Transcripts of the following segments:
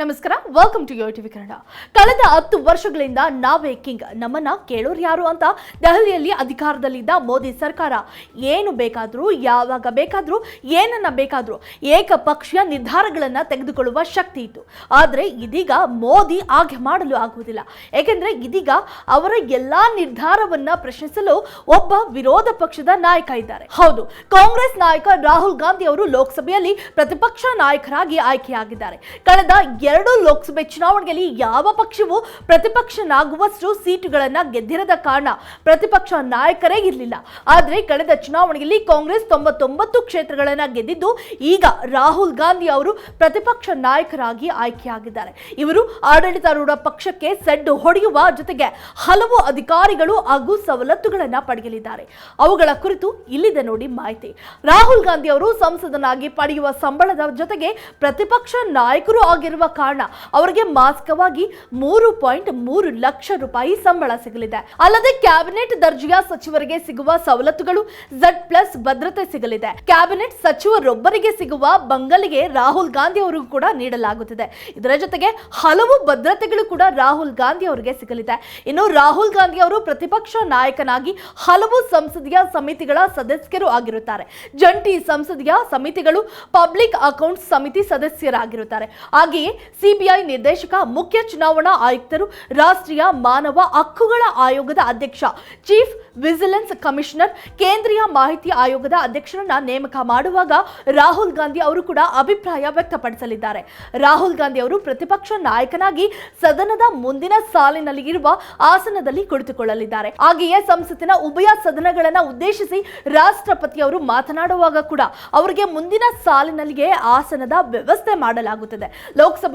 ನಮಸ್ಕಾರ welcome to Yo TV Kannada ಕಳೆದ ಹತ್ತು ವರ್ಷಗಳಿಂದ ನಾವೇ ಕಿಂಗ್ ನಮ್ಮನ್ನ ಕೇಳೋರು ಯಾರು ಅಂತ ದೆಹಲಿಯಲ್ಲಿ ಅಧಿಕಾರದಲ್ಲಿದ್ದ ಮೋದಿ ಸರ್ಕಾರ, ಏನು ಬೇಕಾದರೂ, ಯಾವಾಗ ಬೇಕಾದರೂ, ಏನನ್ನ ಬೇಕಾದರೂ ಏಕಪಕ್ಷೀಯ ನಿರ್ಧಾರಗಳನ್ನು ತೆಗೆದುಕೊಳ್ಳುವ ಶಕ್ತಿ ಇತ್ತು. ಆದರೆ ಇದೀಗ ಮೋದಿ ಹಾಗೆ ಮಾಡಲು ಆಗುವುದಿಲ್ಲ. ಏಕೆಂದರೆ ಇದೀಗ ಅವರ ಎಲ್ಲಾ ನಿರ್ಧಾರವನ್ನ ಪ್ರಶ್ನಿಸಲು ಒಬ್ಬ ವಿರೋಧ ಪಕ್ಷದ ನಾಯಕ ಇದ್ದಾರೆ. ಹೌದು, ಕಾಂಗ್ರೆಸ್ ನಾಯಕ ರಾಹುಲ್ ಗಾಂಧಿ ಅವರು ಲೋಕಸಭೆಯಲ್ಲಿ ಪ್ರತಿಪಕ್ಷ ನಾಯಕರಾಗಿ ಆಯ್ಕೆಯಾಗಿದ್ದಾರೆ. ಕಳೆದ ಎರಡು ಲೋಕಸಭೆ ಚುನಾವಣೆಯಲ್ಲಿ ಯಾವ ಪಕ್ಷವೂ ಪ್ರತಿಪಕ್ಷನಾಗುವಷ್ಟು ಸೀಟುಗಳನ್ನ ಗೆದ್ದಿರದ ಕಾರಣ ಪ್ರತಿಪಕ್ಷ ನಾಯಕರೇ ಇರಲಿಲ್ಲ. ಆದರೆ ಕಳೆದ ಚುನಾವಣೆಯಲ್ಲಿ ಕಾಂಗ್ರೆಸ್ ತೊಂಬತ್ತೊಂಬತ್ತು ಕ್ಷೇತ್ರಗಳನ್ನ ಗೆದ್ದಿದ್ದು ಈಗ ರಾಹುಲ್ ಗಾಂಧಿ ಅವರು ಪ್ರತಿಪಕ್ಷ ನಾಯಕರಾಗಿ ಆಯ್ಕೆಯಾಗಿದ್ದಾರೆ. ಇವರು ಆಡಳಿತಾರೂಢ ಪಕ್ಷಕ್ಕೆ ಸೆಡ್ಡು ಹೊಡೆಯುವ ಜೊತೆಗೆ ಹಲವು ಅಧಿಕಾರಿಗಳು ಹಾಗೂ ಸವಲತ್ತುಗಳನ್ನ ಪಡೆಯಲಿದ್ದಾರೆ. ಅವುಗಳ ಕುರಿತು ಇಲ್ಲಿದೆ ನೋಡಿ ಮಾಹಿತಿ. ರಾಹುಲ್ ಗಾಂಧಿ ಅವರು ಸಂಸದನಾಗಿ ಪಡೆಯುವ ಸಂಬಳದ ಜೊತೆಗೆ ಪ್ರತಿಪಕ್ಷ ನಾಯಕರು ಆಗಿರುವ ಕಾರಣ ಅವರಿಗೆ ಮಾಸಿಕವಾಗಿ ಮೂರು ಪಾಯಿಂಟ್ ಮೂರು ಲಕ್ಷ ರೂಪಾಯಿ ಸಂಬಳ ಸಿಗಲಿದೆ. ಅಲ್ಲದೆ ಕ್ಯಾಬಿನೆಟ್ ದರ್ಜೆಯ ಸಚಿವರಿಗೆ ಸಿಗುವ ಸವಲತ್ತುಗಳು ಝಡ್ ಪ್ಲಸ್ ಭದ್ರತೆ ಸಿಗಲಿದೆ. ಕ್ಯಾಬಿನೆಟ್ ಸಚಿವರೊಬ್ಬರಿಗೆ ಸಿಗುವ ಬಂಗಲಿಗೆ ರಾಹುಲ್ ಗಾಂಧಿ ಅವರಿಗೂ ಕೂಡ ನೀಡಲಾಗುತ್ತಿದೆ. ಇದರ ಜೊತೆಗೆ ಹಲವು ಭದ್ರತೆಗಳು ಕೂಡ ರಾಹುಲ್ ಗಾಂಧಿ ಅವರಿಗೆ ಸಿಗಲಿದೆ. ಇನ್ನು ರಾಹುಲ್ ಗಾಂಧಿ ಅವರು ಪ್ರತಿಪಕ್ಷ ನಾಯಕನಾಗಿ ಹಲವು ಸಂಸದೀಯ ಸಮಿತಿಗಳ ಸದಸ್ಯರು ಆಗಿರುತ್ತಾರೆ. ಜಂಟಿ ಸಂಸದೀಯ ಸಮಿತಿಗಳು ಪಬ್ಲಿಕ್ ಅಕೌಂಟ್ಸ್ ಸಮಿತಿ ಸದಸ್ಯರಾಗಿರುತ್ತಾರೆ. ಹಾಗೆಯೇ ಸಿಬಿಐ ನಿರ್ದೇಶಕ, ಮುಖ್ಯ ಚುನಾವಣಾ ಆಯುಕ್ತರು, ರಾಷ್ಟ್ರೀಯ ಮಾನವ ಹಕ್ಕುಗಳ ಆಯೋಗದ ಅಧ್ಯಕ್ಷ, ಚೀಫ್ ವಿಜಿಲೆನ್ಸ್ ಕಮಿಷನರ್, ಕೇಂದ್ರೀಯ ಮಾಹಿತಿ ಆಯೋಗದ ಅಧ್ಯಕ್ಷರನ್ನ ನೇಮಕ ಮಾಡುವಾಗ ರಾಹುಲ್ ಗಾಂಧಿ ಅವರು ಕೂಡ ಅಭಿಪ್ರಾಯ ವ್ಯಕ್ತಪಡಿಸಲಿದ್ದಾರೆ. ರಾಹುಲ್ ಗಾಂಧಿ ಅವರು ಪ್ರತಿಪಕ್ಷ ನಾಯಕನಾಗಿ ಸದನದ ಮುಂದಿನ ಸಾಲಿನಲ್ಲಿ ಇರುವ ಆಸನದಲ್ಲಿ ಕುಳಿತುಕೊಳ್ಳಲಿದ್ದಾರೆ. ಹಾಗೆಯೇ ಸಂಸತ್ತಿನ ಉಭಯ ಸದನಗಳನ್ನ ಉದ್ದೇಶಿಸಿ ರಾಷ್ಟ್ರಪತಿ ಅವರು ಮಾತನಾಡುವಾಗ ಕೂಡ ಅವರಿಗೆ ಮುಂದಿನ ಸಾಲಿನಲ್ಲಿಯೇ ಆಸನದ ವ್ಯವಸ್ಥೆ ಮಾಡಲಾಗುತ್ತದೆ.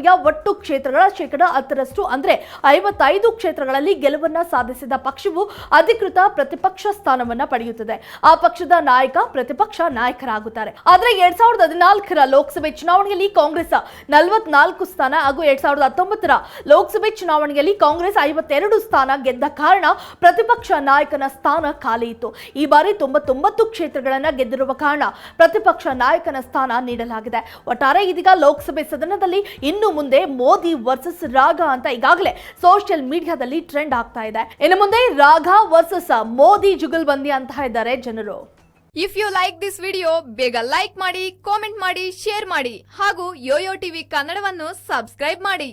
ಲೋಕಸಭೆಯ ಒಟ್ಟು ಕ್ಷೇತ್ರಗಳ ಶೇಕಡ ಹತ್ತರಷ್ಟು, ಅಂದ್ರೆ ಐವತ್ತೈದು ಕ್ಷೇತ್ರಗಳಲ್ಲಿ ಗೆಲುವನ್ನ ಸಾಧಿಸಿದ ಪಕ್ಷವು ಅಧಿಕೃತ ಪ್ರತಿಪಕ್ಷ ಸ್ಥಾನವನ್ನ ಪಡೆಯುತ್ತದೆ. ಆ ಪಕ್ಷದ ನಾಯಕ ಪ್ರತಿಪಕ್ಷ ನಾಯಕರಾಗುತ್ತಾರೆ. ಆದರೆ ಎರಡ್ ಸಾವಿರದ ಹದಿನಾಲ್ಕರ ಲೋಕಸಭೆ ಚುನಾವಣೆಯಲ್ಲಿ ಕಾಂಗ್ರೆಸ್ ನಲವತ್ನಾಲ್ಕು ಸ್ಥಾನ ಹಾಗೂ ಎರಡ್ ಸಾವಿರದ ಹತ್ತೊಂಬತ್ತರ ಲೋಕಸಭೆ ಚುನಾವಣೆಯಲ್ಲಿ ಕಾಂಗ್ರೆಸ್ ಐವತ್ತೆರಡು ಸ್ಥಾನ ಗೆದ್ದ ಕಾರಣ ಪ್ರತಿಪಕ್ಷ ನಾಯಕನ ಸ್ಥಾನ ಖಾಲಿ ಇತ್ತು. ಈ ಬಾರಿ ತೊಂಬತ್ತೊಂಬತ್ತು ಕ್ಷೇತ್ರಗಳನ್ನ ಗೆದ್ದಿರುವ ಕಾರಣ ಪ್ರತಿಪಕ್ಷ ನಾಯಕನ ಸ್ಥಾನ ನೀಡಲಾಗಿದೆ. ಒಟ್ಟಾರೆ ಇದೀಗ ಲೋಕಸಭೆ ಸದನದಲ್ಲಿ ಇನ್ನು ಮುಂದೆ ಮೋದಿ ವರ್ಸಸ್ ರಾಘ ಅಂತ ಈಗಾಗಲೇ ಸೋಷಿಯಲ್ ಮೀಡಿಯಾದಲ್ಲಿ ಟ್ರೆಂಡ್ ಆಗ್ತಾ ಇದೆ. ಇನ್ನು ಮುಂದೆ ರಾಘ ವರ್ಸಸ್ ಮೋದಿ ಜುಗಲ್ಬಂದಿ ಅಂತ ಇದ್ದಾರೆ ಜನರು. If you like this video ಬೇಗ ಲೈಕ್ ಮಾಡಿ ಕಾಮೆಂಟ್ ಮಾಡಿ ಶೇರ್ ಮಾಡಿ ಹಾಗೂ ಯೋಯೋ ಟಿವಿ ಕನ್ನಡವನ್ನು ಸಬ್ಸ್ಕ್ರೈಬ್ ಮಾಡಿ.